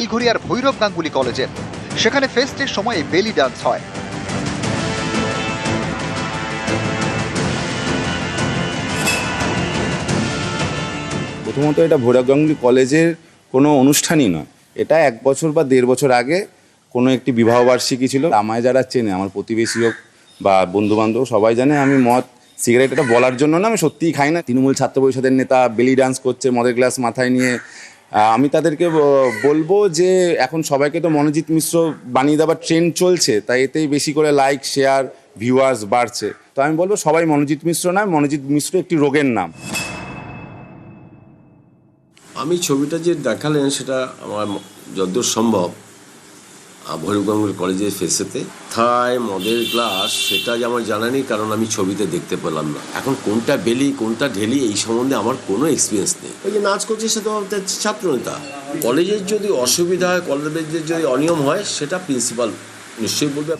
বেলঘরিয়ার ভৈরব গাঙ্গুলি কলেজের সেখানে ফেস্টের সময় বেলি ডান্স হয়। প্রথমত এটা ভৈরব গাঙ্গুলি কলেজের কোনো অনুষ্ঠানই নয়। এটা এক বছর বা দেড় বছর আগে কোনো একটি বিবাহবার্ষিকী ছিল। আমায় যারা চেনে, আমার প্রতিবেশী হোক বা বন্ধু বান্ধব সবাই জানে, আমি মদ, সিগারেট এটা বলার জন্য না, আমি সত্যিই খাই না। তৃণমূল ছাত্র পরিষদের নেতা বেলি ডান্স করছে, মদের গ্লাস মাথায় নিয়ে আমি তাদেরকে বলব যে এখন সবাইকে তো মনোজিৎ মিশ্র বানিয়ে দেওয়ার ট্রেন্ড চলছে তাই এতেই বেশি করে লাইক শেয়ার ভিউয়ার্স বাড়ছে। তো আমি বলব সবাই মনোজিৎ মিশ্র নয়, মনোজিৎ মিশ্র একটি রোগের নাম। আমি ছবিটা যে দেখালেন সেটা আমার যতদূর সম্ভব। ভৈরব গাঙ্গুলি কলেজের ফেসেতে থায় মদের গ্লাস, সেটা যে আমার জানা নেই, কারণ আমি ছবিতে দেখতে পেলাম না। এখন কোনটা বেলি, কোনটা ঢেলি, এই সম্বন্ধে আমার কোনো এক্সপিরিয়েন্স নেই। ওই যে নাচ করছে সেটা ছাত্র নেতা। কলেজের যদি অসুবিধা হয়, কলেজের যদি অনিয়ম হয়, সেটা প্রিন্সিপাল নিশ্চয়ই বলবে।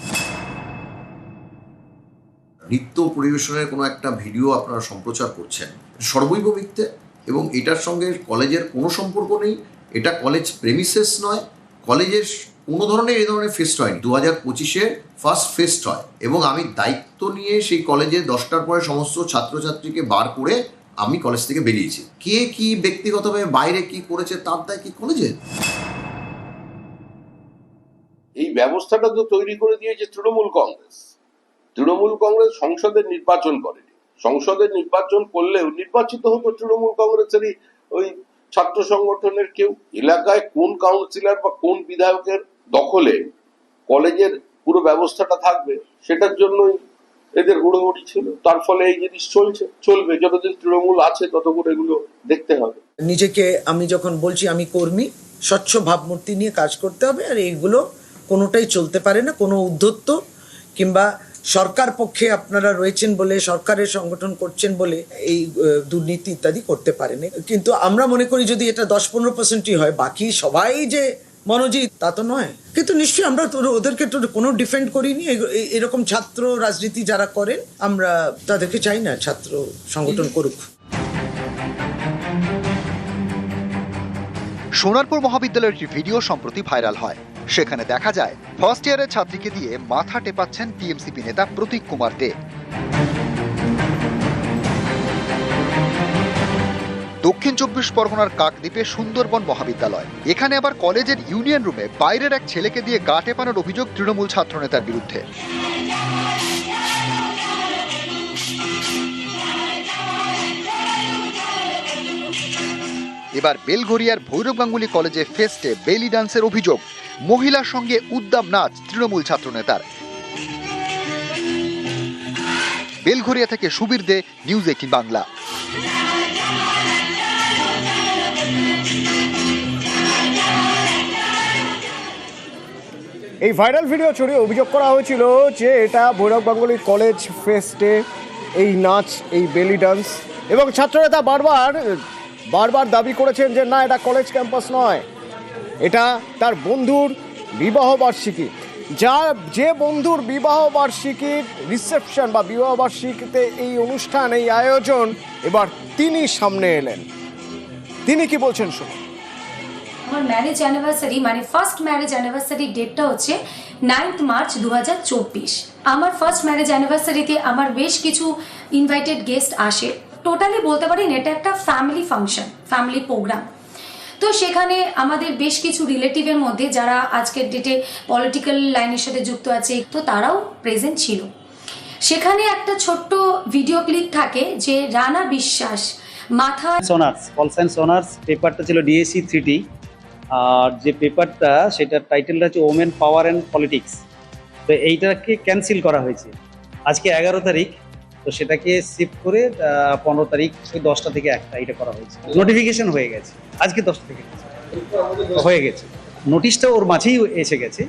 নৃত্য পরিবেশনের কোনো একটা ভিডিও আপনারা সম্প্রচার করছেন সর্বৈব মিথ্যে, এবং এটার সঙ্গে কলেজের কোনো সম্পর্ক নেই। এটা কলেজ প্রেমিসেস নয়, কলেজের কোনো ধরনের এই ধরনের ফেস্ট হয়নি। দু হাজার পঁচিশে ফার্স্ট ফেস্ট হয় এবং আমি দায়িত্ব নিয়ে সেই কলেজে দশটার পরে সমস্ত ছাত্রছাত্রীকে বার করে আমি কলেজ থেকে বেরিয়েছি। কে কি ব্যক্তিগতভাবে বাইরে কি করেছে, তার দায় কি কলেজের এই ব্যবস্থাটা তো তৈরি করে দিয়েছে তৃণমূল কংগ্রেস। তৃণমূল কংগ্রেস সংসদের নির্বাচন করেনি। সংসদের নির্বাচন করলেও নির্বাচিত হতো তৃণমূল কংগ্রেসেরই ওই ছাত্র সংগঠনের কেউ। এলাকায় কোন কাউন্সিলর বা কোন বিধায়কের দখলে কলেজের পুরো ব্যবস্থাটা থাকবে, সেটার জন্যই এদের হুড়োহুড়ি ছিল। তার ফলে এই জিনিস চলছে, চলবে। যতদিন তৃণমূল আছে ততক্ষণ এগুলো দেখতে হবে। নিজেকে আমি যখন বলছি, আমি কর্মী, স্বচ্ছ ভাবমূর্তি নিয়ে কাজ করতে হবে, আর এইগুলো কোনোটাই চলতে পারে না। কোনো উদ্ধত্ত কিংবা সরকার পক্ষে আপনারা রয়েছেন বলে, সরকারের সংগঠন করছেন বলে এই দুর্নীতি ইত্যাদি করতে পারেনি। কিন্তু আমরা মনে করি, যদি এটা দশ পনেরো পার্সেন্টই হয়, বাকি সবাই যে মনোজিৎ, তা তো নয়। কিন্তু নিশ্চয়ই আমরা ওদেরকে কোনো ডিফেন্ড করিনি। এরকম ছাত্র রাজনীতি যারা করেন, আমরা তাদেরকে চাই না ছাত্র সংগঠন করুক। সোনারপুর মহাবিদ্যালয়ের একটি ভিডিও সম্প্রতি ভাইরাল হয়। সেখানে দেখা যায় ফার্স্ট ইয়ারের ছাত্রীকে দিয়ে মাথা টেপাচ্ছেন টিএমসিপি নেতা প্রতীক কুমার দে। দক্ষিণ চব্বিশ পরগনার কাকদ্বীপে সুন্দরবন মহাবিদ্যালয়। এখানে আবার কলেজের ইউনিয়ন রুমে বাইরের এক ছেলেকে দিয়ে গা টেপানোর অভিযোগ তৃণমূল ছাত্রনেতার বিরুদ্ধে। এবার বেলঘরিয়ার ভৈরব গাঙ্গুলি কলেজে ফেস্টে বেলি ডান্সের অভিযোগ। মহিলার সঙ্গে উদ্দাম নাচ তৃণমূল ছাত্রনেতার। বেলঘরিয়া থেকে সুবীর দে, নিউজ এইটিন বাংলা। এই ভাইরাল ভিডিও ছড়িয়ে অভিযোগ করা হয়েছিল যে এটা ভৈরব গাঙ্গুলি কলেজ ফেস্টে এই নাচ, এই বেলি ডান্স এবং ছাত্রনেতা বারবার বারবার দাবি করেছেন যে না, এটা কলেজ ক্যাম্পাস নয়। এটা তার বন্ধুর বিবাহ বার্ষিকী। যা, যে বন্ধুর বিবাহ বার্ষিকীর রিসেপশন বা বিবাহ বার্ষিকীতে এই অনুষ্ঠান, এই আয়োজন এবার তিনি সামনে এলেন। তিনি কি বলছেন শুনুন। আমার ম্যারেজ অ্যানিভার্সারি মানে ফার্স্ট ম্যারেজ অ্যানিভার্সারি ডেটটা হচ্ছে নাইন্থ মার্চ দু আমার ফার্স্ট ম্যারেজ অ্যানিভার্সারিতে আমার বেশ কিছু ইনভাইটেড গেস্ট আসে। টোটালি বলতে পারেন এটা একটা ফ্যামিলি ফাংশন ফ্যামিলি প্রোগ্রাম তো সেখানে আমাদের বেশ কিছু রিলেটিভের মধ্যে যারা আজকের ডেটে পলিটিক্যাল লাইনের সাথে যুক্ত আছে, তো তারাও প্রেজেন্ট ছিল। সেখানে একটা ছোট্ট ভিডিও ক্লিপ থাকে যে রানা বিশ্বাস মাথা অনার্স পল সায়েন্স অনার্স পেপারটা ছিল ডিএসসি থ্রিটি আর যে পেপারটা সেটার টাইটেলটা হচ্ছে ওমেন পাওয়ার অ্যান্ড পলিটিক্স তো এইটাকে ক্যান্সেল করা হয়েছে। আজকে এগারো তারিখ, তো সেটাকে সেভ করে পনেরো তারিখ, ওই দশটা থেকে একটা এটা করা হয়েছে। নোটিফিকেশন হয়ে গেছে। আজকে দশটা থেকে হয়ে গেছে। নোটিশটা ওর মাঝেই এসে গেছে।